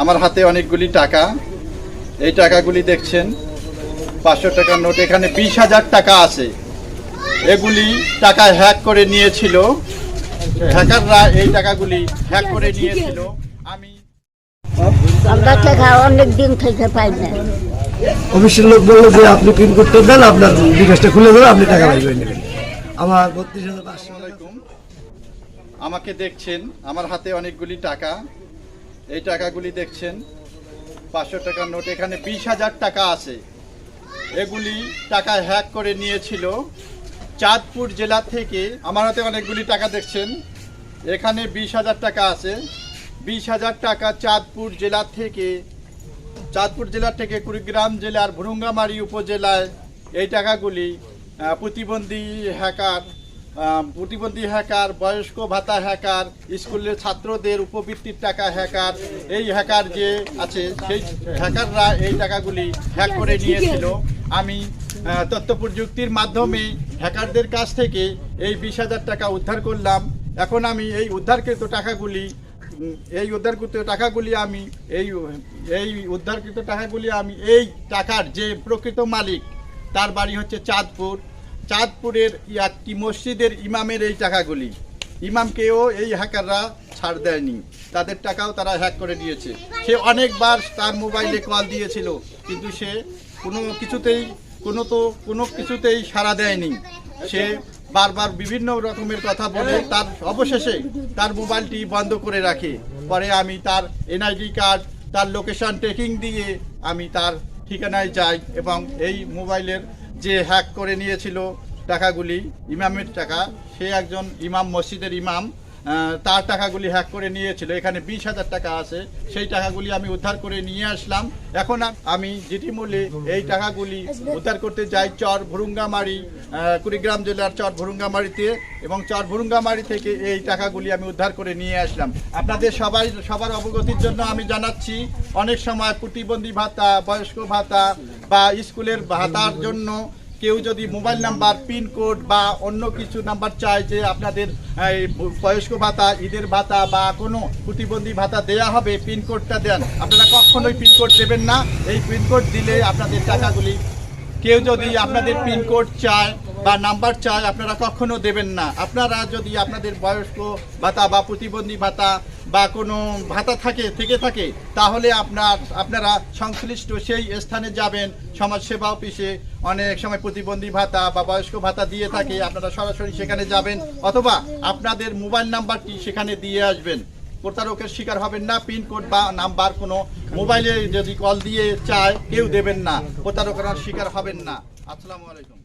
আমার হাতে অনেকগুলি টাকা। এই টাকাগুলি দেখছেন পাঁচশো টাকার নোট। এখানে বিশ হাজার টাকা আছে। এগুলি টাকা হ্যাক করে নিয়েছিল। হ্যাকাররা এই টাকাগুলি হ্যাক করে নিয়েছিল। আমি আমরা টাকা অনেক দিন থেকে পাই না। অফিসের লোক বলল যে আপনি পিন করতে দেন আপনার বিকাশটা খুলে দেবেন আপনি টাকা পাইবেন আমার বত্রিশ হাজার পাঁচশো আসসালামু আলাইকুম। আমাকে দেখছেন আমার হাতে অনেকগুলি টাকা। এই টাকাগুলি দেখছেন, পাঁচশো টাকার নোট, এখানে বিশ হাজার টাকা আছে। এগুলি টাকা হ্যাক করে নিয়েছিল চাঁদপুর জেলা থেকে। আমার হাতে অনেকগুলি টাকা দেখছেন, এখানে বিশ হাজার টাকা আছে। বিশ হাজার টাকা চাঁদপুর জেলা থেকে। চাঁদপুর জেলা থেকে কুড়িগ্রাম জেলার ভুরুঙ্গামারি উপজেলায় এই টাকাগুলি প্রতিবন্ধী হ্যাকার প্রতিবন্ধী হ্যাকার বয়স্ক ভাতা হ্যাকার স্কুলের ছাত্রদের উপবৃত্তির টাকা হ্যাকার এই হ্যাকার যে আছে, সেই হ্যাকাররা এই টাকাগুলি হ্যাক করে নিয়েছিল। আমি তথ্য প্রযুক্তির মাধ্যমে হ্যাকারদের কাছ থেকে এই বিশ হাজার টাকা উদ্ধার করলাম। এখন আমি এই উদ্ধারকৃত টাকাগুলি এই উদ্ধারকৃত টাকাগুলি আমি, এই এই উদ্ধারকৃত টাকাগুলি আমি, এই টাকার যে প্রকৃত মালিক, তার বাড়ি হচ্ছে চাঁদপুর। চাঁদপুরের একটি মসজিদের ইমামের এই টাকাগুলি। ইমামকেও এই হ্যাকাররা ছাড় দেয়নি। তাদের টাকাও তারা হ্যাক করে দিয়েছে। সে অনেকবার তার মোবাইলে কল দিয়েছিল, কিন্তু সে কোনো কিছুতেই, কোনো তো, কোনো কিছুতেই সাড়া দেয়নি। সে বারবার বিভিন্ন রকমের কথা বলে তার অবশেষে তার মোবাইলটি বন্ধ করে রাখে। পরে আমি তার এনআইডি কার্ড, তার লোকেশন ট্রেকিং দিয়ে আমি তার ঠিকানায় যাই এবং এই মোবাইলের যে হ্যাক করে নিয়েছিল টাকাগুলি ইমামের টাকা সে একজন ইমাম মসজিদের ইমাম। তার টাকাগুলি হ্যাক করে নিয়েছিল। এখানে বিশ হাজার টাকা আছে। সেই টাকাগুলি আমি উদ্ধার করে নিয়ে আসলাম। এখন আমি জিটি মূল্যে এই টাকাগুলি উদ্ধার করতে যাই চর ভুরুঙ্গামারি কুড়িগ্রাম জেলার চর ভুরুঙ্গামারিতে এবং চর ভুরুঙ্গামারি থেকে এই টাকাগুলি আমি উদ্ধার করে নিয়ে আসলাম। আপনাদের সবাই, সবার অবগতির জন্য আমি জানাচ্ছি, অনেক সময় প্রতিবন্ধী ভাতা, বয়স্ক ভাতা বা স্কুলের ভাতার জন্য কেউ যদি মোবাইল নাম্বার পিনকোড বা অন্য কিছু নাম্বার চায় যে আপনাদের বয়স্ক ভাতা, ঈদের ভাতা বা কোনো প্রতিবন্ধী ভাতা দেয়া হবে পিনকোডটা দেন। আপনারা কখনোই পিনকোড দেবেন না। এই পিনকোড দিলে আপনাদের টাকাগুলি, কেউ যদি আপনাদের পিনকোড চায় বা নাম্বার চায় আপনারা কখনো দেবেন না। আপনারা যদি আপনাদের বয়স্ক ভাতা বা প্রতিবন্ধী ভাতা বা কোনো ভাতা থাকে, থেকে থাকে, তাহলে আপনার, আপনারা সংশ্লিষ্ট সেই স্থানে যাবেন। সমাজসেবা অফিসে অনেক সময় প্রতিবন্ধী ভাতা বা বয়স্ক ভাতা দিয়ে থাকে, আপনারা সরাসরি সেখানে যাবেন অথবা আপনাদের মোবাইল নাম্বারটি সেখানে দিয়ে আসবেন। প্রতারকের শিকার হবেন না পিনকোড বা নাম্বার কোনো মোবাইলে যদি কল দিয়ে চায়, কেউ দেবেন না। প্রতারকের শিকার হবেন না। আসসালামু আলাইকুম।